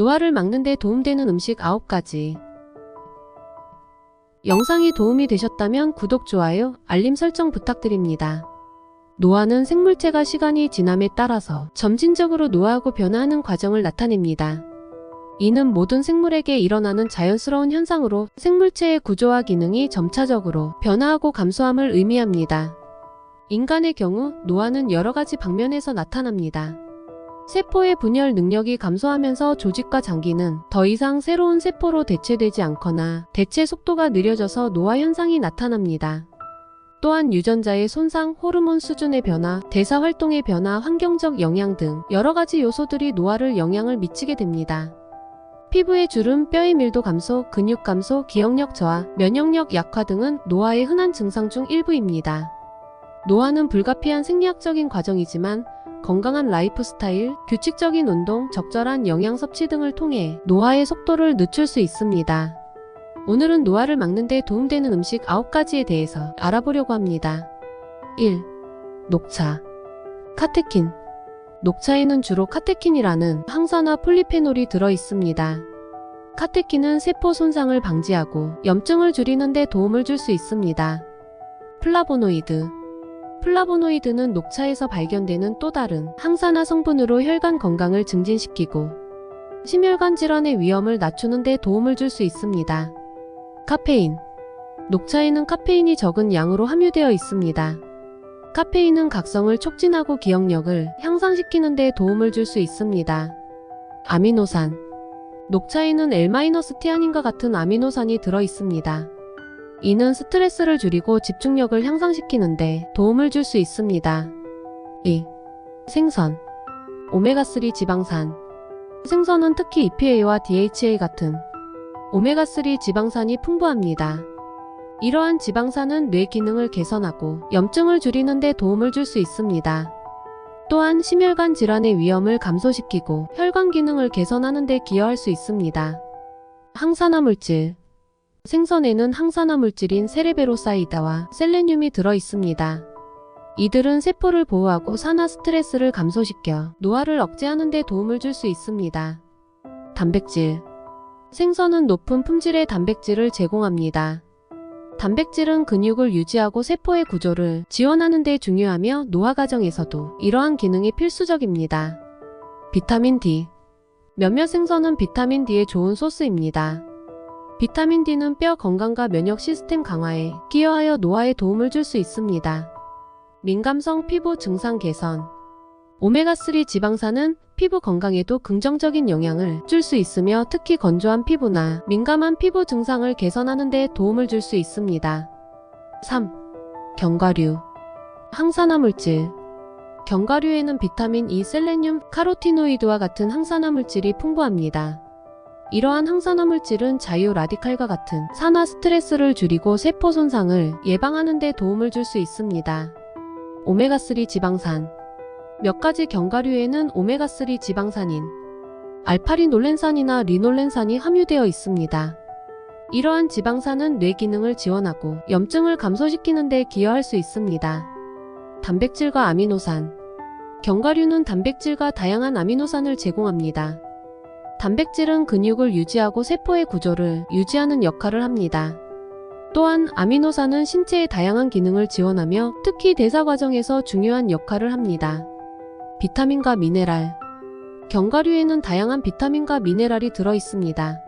노화를 막는 데 도움되는 음식 9가지. 영상이 도움이 되셨다면 구독, 좋아요, 알림 설정 부탁드립니다. 노화는 생물체가 시간이 지남에 따라서 점진적으로 노화하고 변화하는 과정을 나타냅니다. 이는 모든 생물에게 일어나는 자연스러운 현상으로 생물체의 구조와 기능이 점차적으로 변화하고 감소함을 의미합니다. 인간의 경우 노화는 여러 가지 방면에서 나타납니다. 세포의 분열 능력이 감소하면서 조직과 장기는 더 이상 새로운 세포로 대체되지 않거나 대체 속도가 느려져서 노화 현상이 나타납니다. 또한 유전자의 손상, 호르몬 수준의 변화, 대사 활동의 변화, 환경적 영향 등 여러 가지 요소들이 노화를 영향을 미치게 됩니다. 피부의 주름, 뼈의 밀도 감소, 근육 감소, 기억력 저하, 면역력 약화 등은 노화의 흔한 증상 중 일부입니다. 노화는 불가피한 생리학적인 과정이지만 건강한 라이프 스타일, 규칙적인 운동, 적절한 영양 섭취 등을 통해 노화의 속도를 늦출 수 있습니다. 오늘은 노화를 막는 데 도움되는 음식 9가지에 대해서 알아보려고 합니다. 1. 녹차. 카테킨. 녹차에는 주로 카테킨이라는 항산화 폴리페놀이 들어 있습니다. 카테킨은 세포 손상을 방지하고 염증을 줄이는 데 도움을 줄 수 있습니다. 플라보노이드. 플라보노이드는 녹차에서 발견되는 또 다른 항산화 성분으로 혈관 건강을 증진시키고 심혈관 질환의 위험을 낮추는 데 도움을 줄 수 있습니다. 카페인. 녹차에는 카페인이 적은 양으로 함유되어 있습니다. 카페인은 각성을 촉진하고 기억력을 향상시키는 데 도움을 줄 수 있습니다. 아미노산. 녹차에는 L-티아닌과 같은 아미노산이 들어 있습니다. 이는 스트레스를 줄이고 집중력을 향상시키는데 도움을 줄 수 있습니다. 2. 생선. 오메가3 지방산. 생선은 특히 EPA와 DHA 같은 오메가3 지방산이 풍부합니다. 이러한 지방산은 뇌 기능을 개선하고 염증을 줄이는 데 도움을 줄 수 있습니다. 또한 심혈관 질환의 위험을 감소시키고 혈관 기능을 개선하는 데 기여할 수 있습니다. 항산화 물질. 생선에는 항산화 물질인 세레베로사이다와 셀레늄이 들어 있습니다. 이들은 세포를 보호하고 산화 스트레스를 감소시켜 노화를 억제하는 데 도움을 줄 수 있습니다. 단백질. 생선은 높은 품질의 단백질을 제공합니다. 단백질은 근육을 유지하고 세포의 구조를 지원하는 데 중요하며 노화 과정에서도 이러한 기능이 필수적입니다. 비타민 D. 몇몇 생선은 비타민 D의 좋은 소스입니다. 비타민 D는 뼈 건강과 면역 시스템 강화에 기여하여 노화에 도움을 줄 수 있습니다. 민감성 피부 증상 개선. 오메가3 지방산은 피부 건강에도 긍정적인 영향을 줄 수 있으며 특히 건조한 피부나 민감한 피부 증상을 개선하는 데 도움을 줄 수 있습니다. 3. 견과류. 항산화 물질. 견과류에는 비타민 E, 셀레늄, 카로티노이드와 같은 항산화 물질이 풍부합니다. 이러한 항산화 물질은 자유 라디칼과 같은 산화 스트레스를 줄이고 세포 손상을 예방하는 데 도움을 줄 수 있습니다. 오메가3 지방산. 몇 가지 견과류에는 오메가3 지방산인 알파리놀렌산이나 리놀렌산이 함유되어 있습니다. 이러한 지방산은 뇌 기능을 지원하고 염증을 감소시키는 데 기여할 수 있습니다. 단백질과 아미노산. 견과류는 단백질과 다양한 아미노산을 제공합니다. 단백질은 근육을 유지하고 세포의 구조를 유지하는 역할을 합니다. 또한 아미노산은 신체의 다양한 기능을 지원하며 특히 대사 과정에서 중요한 역할을 합니다. 비타민과 미네랄. 견과류에는 다양한 비타민과 미네랄이 들어 있습니다.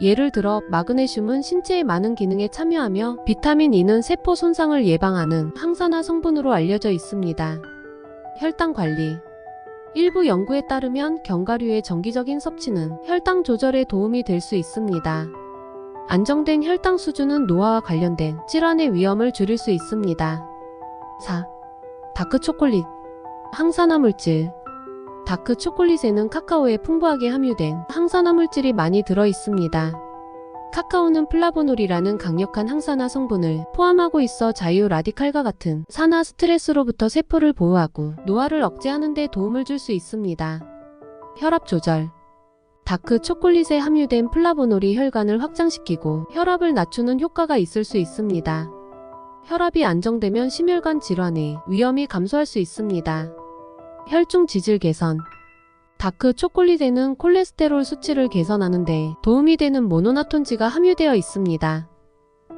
예를 들어 마그네슘은 신체의 많은 기능에 참여하며 비타민 E는 세포 손상을 예방하는 항산화 성분으로 알려져 있습니다. 혈당 관리. 일부 연구에 따르면 견과류의 정기적인 섭취는 혈당 조절에 도움이 될 수 있습니다. 안정된 혈당 수준은 노화와 관련된 질환의 위험을 줄일 수 있습니다. 4. 다크 초콜릿. 항산화 물질. 다크 초콜릿에는 카카오에 풍부하게 함유된 항산화 물질이 많이 들어 있습니다. 카카오는 플라보놀이라는 강력한 항산화 성분을 포함하고 있어 자유 라디칼과 같은 산화 스트레스로부터 세포를 보호하고 노화를 억제하는 데 도움을 줄 수 있습니다. 혈압 조절. 다크 초콜릿에 함유된 플라보놀이 혈관을 확장시키고 혈압을 낮추는 효과가 있을 수 있습니다. 혈압이 안정되면 심혈관 질환의 위험이 감소할 수 있습니다. 혈중 지질 개선. 다크 초콜릿에는 콜레스테롤 수치를 개선하는데 도움이 되는 모노나톤지가 함유되어 있습니다.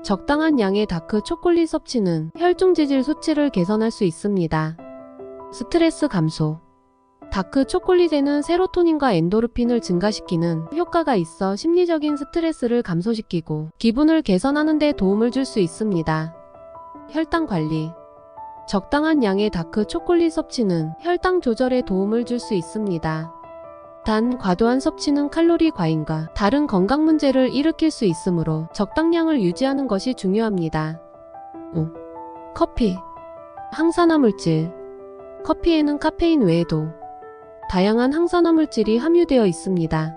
적당한 양의 다크 초콜릿 섭취는 혈중 지질 수치를 개선할 수 있습니다. 스트레스 감소. 다크 초콜릿에는 세로토닌과 엔도르핀을 증가시키는 효과가 있어 심리적인 스트레스를 감소시키고 기분을 개선하는 데 도움을 줄 수 있습니다. 혈당 관리. 적당한 양의 다크 초콜릿 섭취는 혈당 조절에 도움을 줄 수 있습니다. 단 과도한 섭취는 칼로리 과잉과 다른 건강 문제를 일으킬 수 있으므로 적당량을 유지하는 것이 중요합니다. 5. 커피. 항산화 물질. 커피에는 카페인 외에도 다양한 항산화 물질이 함유되어 있습니다.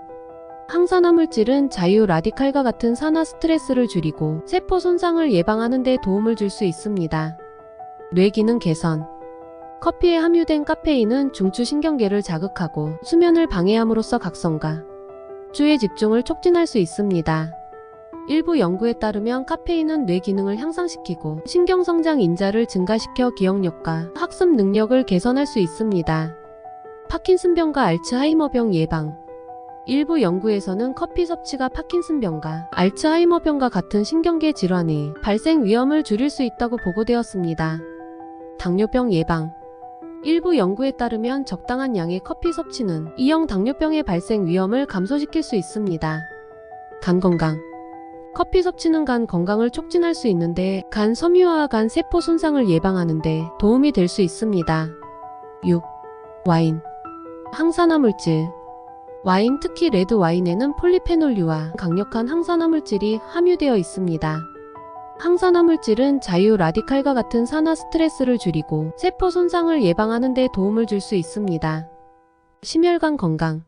항산화 물질은 자유 라디칼과 같은 산화 스트레스를 줄이고 세포 손상을 예방하는 데 도움을 줄 수 있습니다. 뇌 기능 개선. 커피에 함유된 카페인은 중추 신경계를 자극하고 수면을 방해함으로써 각성과 주의 집중을 촉진할 수 있습니다. 일부 연구에 따르면 카페인은 뇌 기능을 향상시키고 신경성장 인자를 증가시켜 기억력과 학습 능력을 개선할 수 있습니다. 파킨슨병과 알츠하이머병 예방. 일부 연구에서는 커피 섭취가 파킨슨병과 알츠하이머병과 같은 신경계 질환의 발생 위험을 줄일 수 있다고 보고되었습니다. 당뇨병 예방. 일부 연구에 따르면 적당한 양의 커피 섭취는 이형 당뇨병의 발생 위험을 감소시킬 수 있습니다. 간 건강. 커피 섭취는 간 건강을 촉진할 수 있는데 간 섬유화와 간 세포 손상을 예방하는데 도움이 될 수 있습니다. 6. 와인. 항산화 물질. 와인 특히 레드 와인에는 폴리페놀류와 강력한 항산화 물질이 함유되어 있습니다. 항산화 물질은 자유 라디칼과 같은 산화 스트레스를 줄이고 세포 손상을 예방하는 데 도움을 줄 수 있습니다. 심혈관 건강.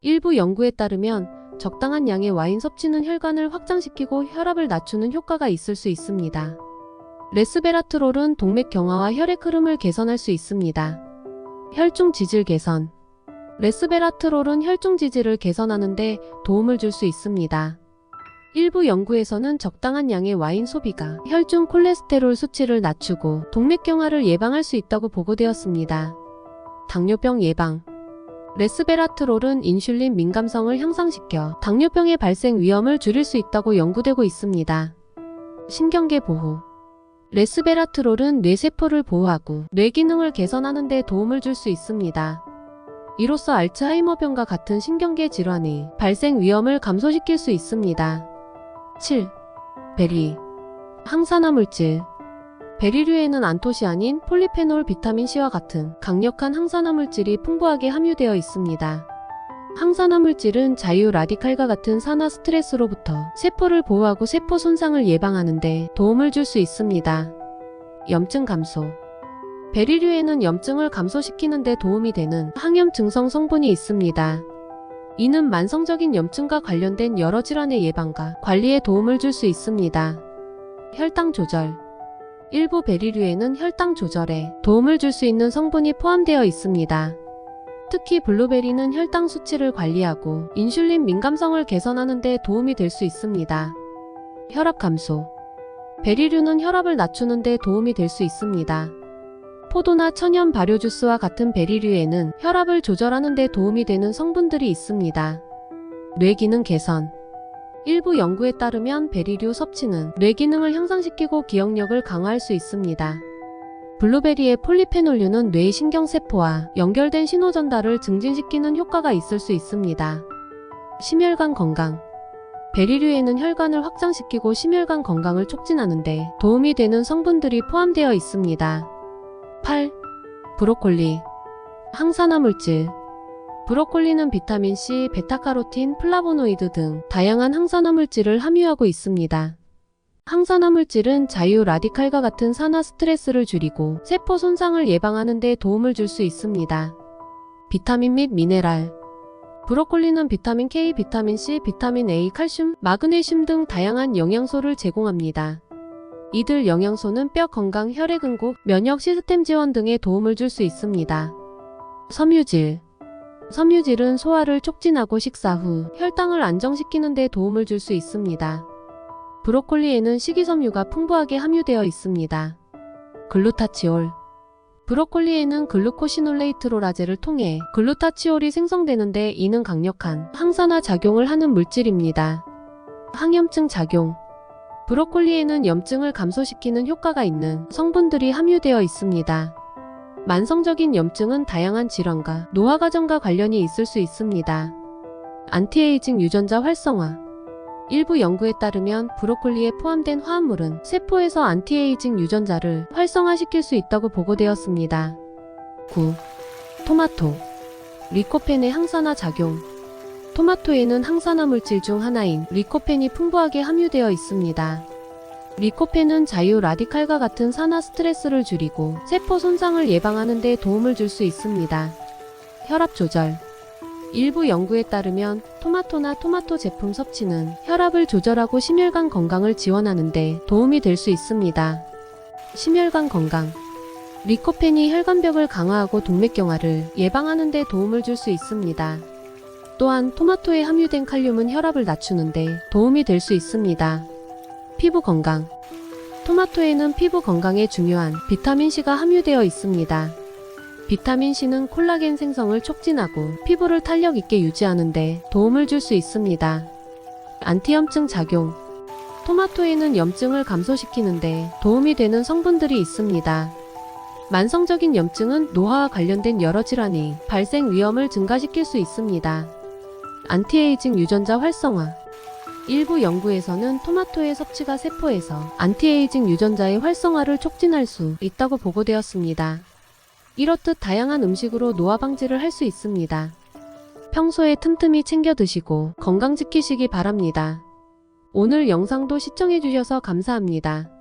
일부 연구에 따르면 적당한 양의 와인 섭취는 혈관을 확장시키고 혈압을 낮추는 효과가 있을 수 있습니다. 레스베라트롤은 동맥 경화와 혈액 흐름을 개선할 수 있습니다. 혈중 지질 개선. 레스베라트롤은 혈중 지질을 개선하는 데 도움을 줄 수 있습니다. 일부 연구에서는 적당한 양의 와인 소비가 혈중 콜레스테롤 수치를 낮추고 동맥경화를 예방할 수 있다고 보고되었습니다. 당뇨병 예방 레스베라트롤은 인슐린 민감성을 향상시켜 당뇨병의 발생 위험을 줄일 수 있다고 연구되고 있습니다. 신경계 보호 레스베라트롤은 뇌세포를 보호하고 뇌 기능을 개선하는 데 도움을 줄 수 있습니다. 이로써 알츠하이머병과 같은 신경계 질환의 발생 위험을 감소시킬 수 있습니다. 7. 베리 항산화 물질 베리류에는 안토시 아닌, 폴리페놀, 비타민C와 같은 강력한 항산화 물질이 풍부하게 함유되어 있습니다. 항산화 물질은 자유 라디칼과 같은 산화 스트레스로부터 세포를 보호하고 세포 손상을 예방하는데 도움을 줄 수 있습니다. 염증 감소 베리류에는 염증을 감소시키는 데 도움이 되는 항염 증성 성분이 있습니다. 이는 만성적인 염증과 관련된 여러 질환의 예방과 관리에 도움을 줄 수 있습니다. 혈당 조절 일부 베리류에는 혈당 조절에 도움을 줄 수 있는 성분이 포함되어 있습니다. 특히 블루베리는 혈당 수치를 관리하고 인슐린 민감성을 개선하는 데 도움이 될 수 있습니다. 혈압 감소 베리류는 혈압을 낮추는 데 도움이 될 수 있습니다. 포도나 천연 발효 주스와 같은 베리류에는 혈압을 조절하는 데 도움이 되는 성분들이 있습니다. 뇌 기능 개선 일부 연구에 따르면 베리류 섭취는 뇌 기능을 향상시키고 기억력을 강화할 수 있습니다. 블루베리의 폴리페놀류는 뇌의 신경세포와 연결된 신호 전달을 증진시키는 효과가 있을 수 있습니다. 심혈관 건강 베리류에는 혈관을 확장시키고 심혈관 건강을 촉진하는데 도움이 되는 성분들이 포함되어 있습니다. 8. 브로콜리 항산화 물질 브로콜리는 비타민C, 베타카로틴, 플라보노이드 등 다양한 항산화 물질을 함유하고 있습니다. 항산화 물질은 자유 라디칼과 같은 산화 스트레스를 줄이고 세포 손상을 예방하는 데 도움을 줄 수 있습니다. 비타민 및 미네랄 브로콜리는 비타민 K, 비타민 C, 비타민 A, 칼슘, 마그네슘 등 다양한 영양소를 제공합니다. 이들 영양소는 뼈 건강, 혈액 응고, 면역 시스템 지원 등에 도움을 줄 수 있습니다. 섬유질 섬유질은 소화를 촉진하고 식사 후 혈당을 안정시키는 데 도움을 줄 수 있습니다. 브로콜리에는 식이섬유가 풍부하게 함유되어 있습니다. 글루타치올 브로콜리에는 글루코시놀레이트로라제를 통해 글루타치올이 생성되는데 이는 강력한 항산화 작용을 하는 물질입니다. 항염증 작용 브로콜리에는 염증을 감소시키는 효과가 있는 성분들이 함유되어 있습니다. 만성적인 염증은 다양한 질환과 노화 과정과 관련이 있을 수 있습니다. 안티에이징 유전자 활성화 일부 연구에 따르면 브로콜리에 포함된 화합물은 세포에서 안티에이징 유전자를 활성화시킬 수 있다고 보고되었습니다. 9. 토마토 리코펜의 항산화 작용 토마토에는 항산화 물질 중 하나인 리코펜이 풍부하게 함유되어 있습니다. 리코펜은 자유 라디칼과 같은 산화 스트레스를 줄이고 세포 손상을 예방하는 데 도움을 줄 수 있습니다. 혈압 조절 일부 연구에 따르면 토마토나 토마토 제품 섭취는 혈압을 조절하고 심혈관 건강을 지원하는 데 도움이 될 수 있습니다. 심혈관 건강 리코펜이 혈관벽을 강화하고 동맥경화를 예방하는 데 도움을 줄 수 있습니다. 또한 토마토에 함유된 칼륨은 혈압을 낮추는 데 도움이 될 수 있습니다. 피부 건강 토마토에는 피부 건강에 중요한 비타민C가 함유되어 있습니다. 비타민C는 콜라겐 생성을 촉진하고 피부를 탄력 있게 유지하는 데 도움을 줄 수 있습니다. 안티염증 작용 토마토에는 염증을 감소시키는데 도움이 되는 성분들이 있습니다. 만성적인 염증은 노화와 관련된 여러 질환이 발생 위험을 증가시킬 수 있습니다. 안티에이징 유전자 활성화 일부 연구에서는 토마토의 섭취가 세포에서 안티에이징 유전자의 활성화를 촉진할 수 있다고 보고되었습니다. 이렇듯 다양한 음식으로 노화 방지를 할 수 있습니다. 평소에 틈틈이 챙겨 드시고 건강 지키시기 바랍니다. 오늘 영상도 시청해주셔서 감사합니다.